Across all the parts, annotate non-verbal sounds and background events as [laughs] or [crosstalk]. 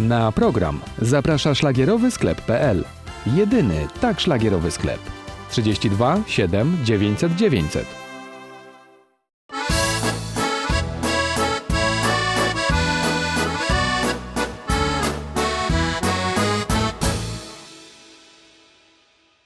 Na program zaprasza szlagierowy sklep.pl. Jedyny tak szlagierowy sklep. 32 7 900 900.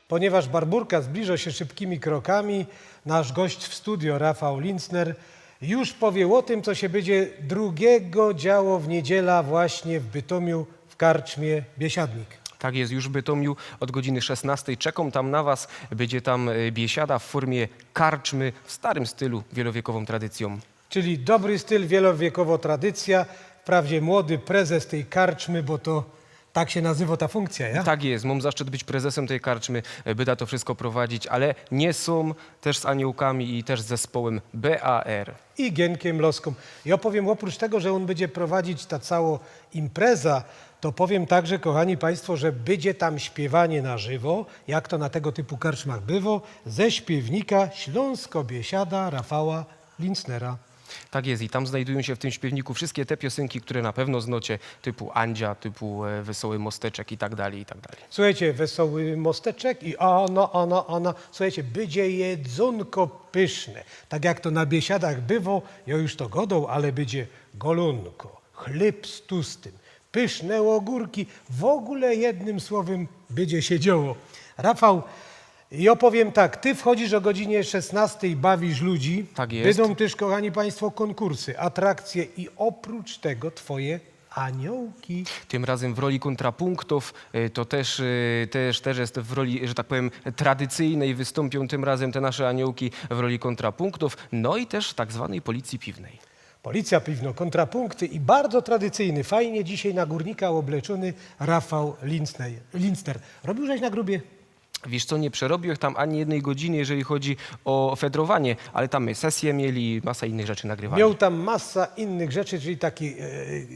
Ponieważ Barburka zbliża się szybkimi krokami, nasz gość w studio, Rafał Linzner, już powie o tym, co się będzie drugiego działo w niedziela właśnie w Bytomiu w karczmie Biesiadnik. Tak jest, już w Bytomiu od godziny 16. Czekam tam na Was. Będzie tam e, biesiada w formie karczmy w starym stylu, wielowiekową tradycją. Czyli dobry styl, wielowiekowo tradycja. Wprawdzie młody prezes tej karczmy, bo to tak się nazywa ta funkcja, ja? Tak jest, mam zaszczyt być prezesem tej karczmy, e, by da to wszystko prowadzić, ale nie są też z aniołkami i też z zespołem BAR. i Gienkiem Loską. I opowiem oprócz tego, że on będzie prowadzić ta cała impreza, to powiem także, kochani Państwo, że będzie tam śpiewanie na żywo, jak to na tego typu karczmach bywo, ze śpiewnika Śląsko-Biesiada Rafała Linznera. Tak jest i tam znajdują się w tym śpiewniku wszystkie te piosenki, które na pewno znocie, typu Andzia, typu e, Wesoły Mosteczek i tak dalej, i tak dalej. Słuchajcie, wesoły mosteczek i ono, ono, ono. Słuchajcie, będzie jedzonko pyszne. Tak jak to na biesiadach bywo, ja już to godą, ale będzie golonko, chleb z tustym, pyszne ogórki. W ogóle jednym słowem będzie się działo. Rafał, i opowiem tak, ty wchodzisz o godzinie 16, bawisz ludzi. Tak jest. Będą też, kochani państwo, konkursy, atrakcje i oprócz tego twoje aniołki. Tym razem w roli kontrapunktów, e, to też, e, też, też jest w roli, że tak powiem, tradycyjnej. Wystąpią tym razem te nasze aniołki w roli kontrapunktów, no i też tak zwanej policji piwnej. Policja Piwno, kontrapunkty i bardzo tradycyjny, fajnie dzisiaj na górnika obleczony Rafał Linzner. Linzner. Robiłeś na grubie? Wiesz co, nie przerobił ich tam ani jednej godziny, jeżeli chodzi o fedrowanie, ale tam sesje mieli, masa innych rzeczy nagrywali. Miał tam masa innych rzeczy, czyli taki e,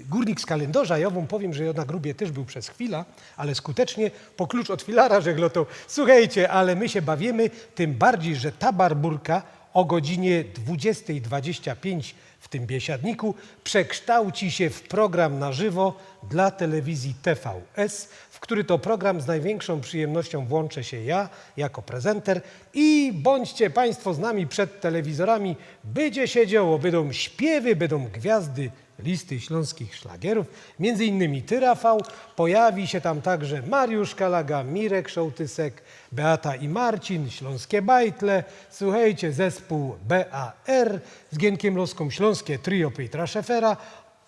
górnik z kalendarza. Ja wam powiem, że na grubie też był przez chwilę, ale skutecznie po klucz od filara żeglotą. Słuchajcie, ale my się bawimy, tym bardziej, że ta barburka o godzinie 20.25 w tym biesiadniku przekształci się w program na żywo dla telewizji TVS, w który to program z największą przyjemnością włączę się ja jako prezenter. I bądźcie Państwo z nami przed telewizorami, będzie się działo, będą śpiewy, będą gwiazdy listy śląskich szlagierów. Między innymi Ty, Rafał, pojawi się tam także Mariusz Kalaga, Mirek Szołtysek, Beata i Marcin, Śląskie Bajtle, słuchajcie, zespół BAR z Gienkiem Loską, Śląskie Trio Petra Szefera.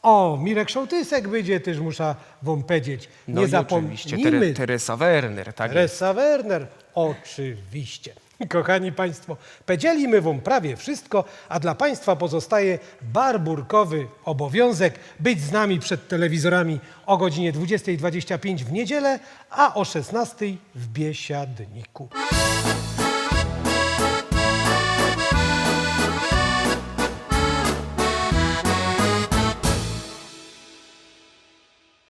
O, Mirek Szołtysek będzie też, muszę wam powiedzieć. No Nie i oczywiście zapomnijmy. Tere, Teresa Werner, tak. Teresa Werner, oczywiście. [laughs] Kochani Państwo, podzielimy Wam prawie wszystko, a dla Państwa pozostaje barburkowy obowiązek być z nami przed telewizorami o godzinie 20.25 w niedzielę, a o 16.00 w Biesiadniku.